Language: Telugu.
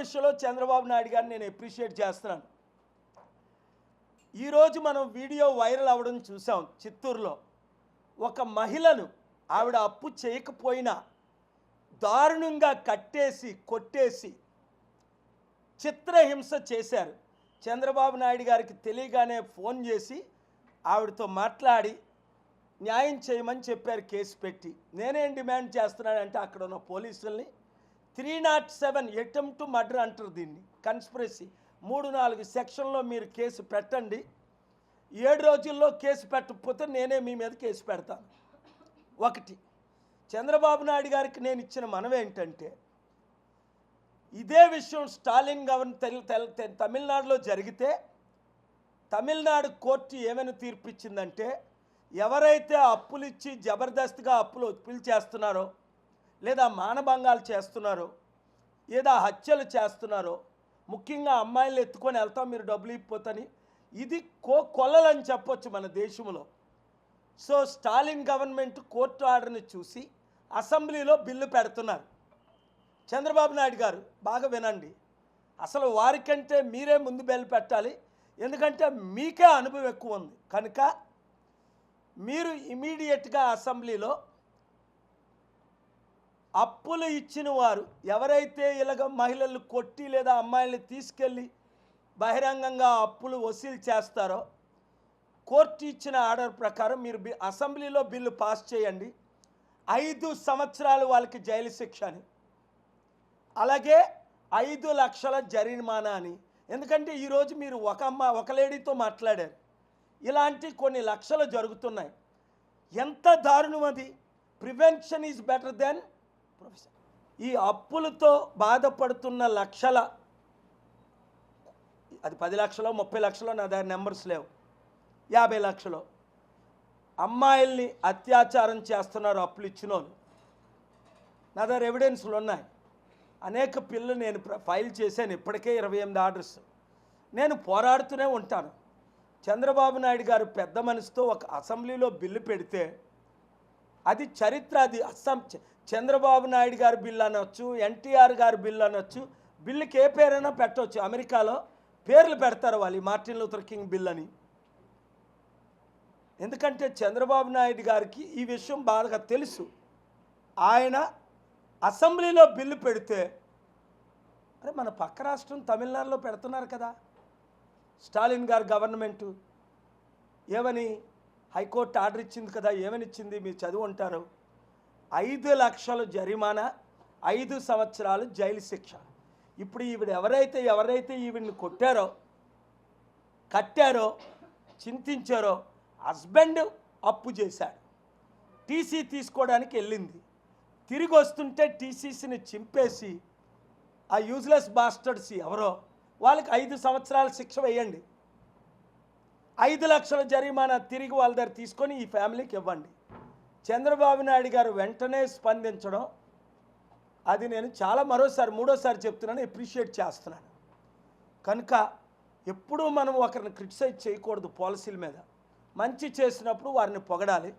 విషయంలో చంద్రబాబు నాయుడు గారిని నేను అప్రిషియేట్ చేస్తున్నాను. ఈరోజు మనం వీడియో వైరల్ అవ్వడం చూసాం చిత్తూరులో. ఒక మహిళను ఆవిడ అప్పు చేయకపోయినా దారుణంగా కట్టేసి కొట్టేసి చిత్రహింస చేశారు. చంద్రబాబు నాయుడు గారికి తెలియగానే ఫోన్ చేసి ఆవిడతో మాట్లాడి న్యాయం చేయమని చెప్పారు కేసు పెట్టి. నేనేం డిమాండ్ చేస్తున్నానంటే అక్కడ ఉన్న పోలీసుల్ని three naught seven attempt murder అంటారు దీన్ని. కన్స్పిరసీ మూడు నాలుగు సెక్షన్లో మీరు కేసు పెట్టండి. ఏడు రోజుల్లో కేసు పెట్టకపోతే నేనే మీ మీద కేసు పెడతాను. ఒకటి చంద్రబాబు నాయుడు గారికి నేను ఇచ్చిన మనం ఏంటంటే ఇదే విషయం స్టాలిన్ గవర్న తెల్- తె- తమిళనాడులో జరిగితే తమిళనాడు కోర్టు ఏమైనా తీర్పిచ్చిందంటే ఎవరైతే అప్పులు ఇచ్చి జబర్దస్త్గా అప్పులు ఒప్పిలు చేస్తున్నారో లేదా మానభంగాలు చేస్తున్నారో లేదా హత్యలు చేస్తున్నారో ముఖ్యంగా అమ్మాయిలు ఎత్తుకొని వెళ్తాం మీరు డబ్బులు ఇప్పోతని ఇది కో కొల్లలని చెప్పొచ్చు మన దేశంలో. సో స్టాలిన్ గవర్నమెంట్ కోర్టు ఆర్డర్ని చూసి అసెంబ్లీలో బిల్లు పెడుతున్నారు. చంద్రబాబు నాయుడు గారు బాగా వినండి. అసలు వారికంటే మీరే ముందు బెల్లు పెట్టాలి. ఎందుకంటే మీకే అనుభవం ఎక్కువ ఉంది. కనుక మీరు ఇమీడియట్గా అసెంబ్లీలో అప్పులు ఇచ్చిన వారు ఎవరైతే ఇలాగ మహిళలు కొట్టి లేదా అమ్మాయిల్ని తీసుకెళ్ళి బహిరంగంగా అప్పులు వసూలు చేస్తారో కోర్టు ఇచ్చిన ఆర్డర్ ప్రకారం మీరు బి- అసెంబ్లీలో బిల్లు పాస్ చేయండి. ఐదు సంవత్సరాలు వాళ్ళకి జైలు శిక్ష అని. అలాగే ఐదు లక్షల జరిమానా అని. ఎందుకంటే ఈరోజు మీరు ఒక అమ్మ ఒక లేడీతో మాట్లాడారు. ఇలాంటి కొన్ని లక్షలు జరుగుతున్నాయి. ఎంత దారుణం అది. Prevention is better than professor. ఈ అప్పులతో బాధపడుతున్న లక్షల అది పది లక్షలో ముప్పై లక్షలో నా దగ్గర నెంబర్స్ లేవు. యాభై లక్షలు. అమ్మాయిల్ని అత్యాచారం చేస్తున్నారు అప్పులు ఇచ్చిన వాళ్ళు నా దగ్గర ఎవిడెన్స్లు ఉన్నాయి. అనేక పిల్లలు నేను ఫైల్ చేశాను. ఇప్పటికే ఇరవై ఎనిమిది ఆర్డర్స్ నేను పోరాడుతూనే ఉంటాను. చంద్రబాబు నాయుడు గారు పెద్ద మనసుతో ఒక అసెంబ్లీలో బిల్లు పెడితే అది చరిత్ర అది అస్సాం చంద్రబాబు నాయుడు గారి బిల్లు అనొచ్చు ఎన్టీఆర్ గారి బిల్లు అనొచ్చు బిల్లుకి ఏ పేరైనా పెట్టవచ్చు అమెరికాలో పేర్లు పెడతారు వాళ్ళు మార్టిన్ లూథర్ కింగ్ బిల్ అని. ఎందుకంటే చంద్రబాబు నాయుడు గారికి ఈ విషయం బాగా తెలుసు. ఆయన అసెంబ్లీలో బిల్లు పెడితే అరే మన పక్క రాష్ట్రం తమిళనాడులో పెడుతున్నారు కదా. స్టాలిన్ గారు గవర్నమెంటు. ఏమని హైకోర్టు ఆర్డర్ ఇచ్చింది కదా ఏమని ఇచ్చింది మీరు చదువు ఉంటారు ఐదు లక్షల జరిమానా ఐదు సంవత్సరాలు జైలు శిక్ష. ఇప్పుడు ఈవిడ ఎవరైతే ఎవరైతే ఈవిడిని కొట్టారో కట్టారో చింతించారో హస్బెండ్ అప్పు చేశాడు. టీసీ తీసుకోవడానికి వెళ్ళింది. తిరిగి వస్తుంటే టీసీసీని చింపేసి ఆ యూజ్లెస్ బాస్టర్స్ ఎవరో వాళ్ళకి ఐదు సంవత్సరాల శిక్ష వేయండి. ఐదు లక్షల జరిమానా తిరిగి వాళ్ళ దగ్గర తీసుకొని ఈ ఫ్యామిలీకి ఇవ్వండి. చంద్రబాబు నాయుడు గారు వెంటనే స్పందించడం అది నేను చాలా మరోసారి మూడోసారి చెప్తున్నాను అప్రిషియేట్ చేస్తున్నాను. కనుక ఎప్పుడూ మనం ఒకరిని క్రిటిసైజ్ చేయకూడదు పాలసీల మీద. మంచి చేసినప్పుడు వారిని పొగడాలి.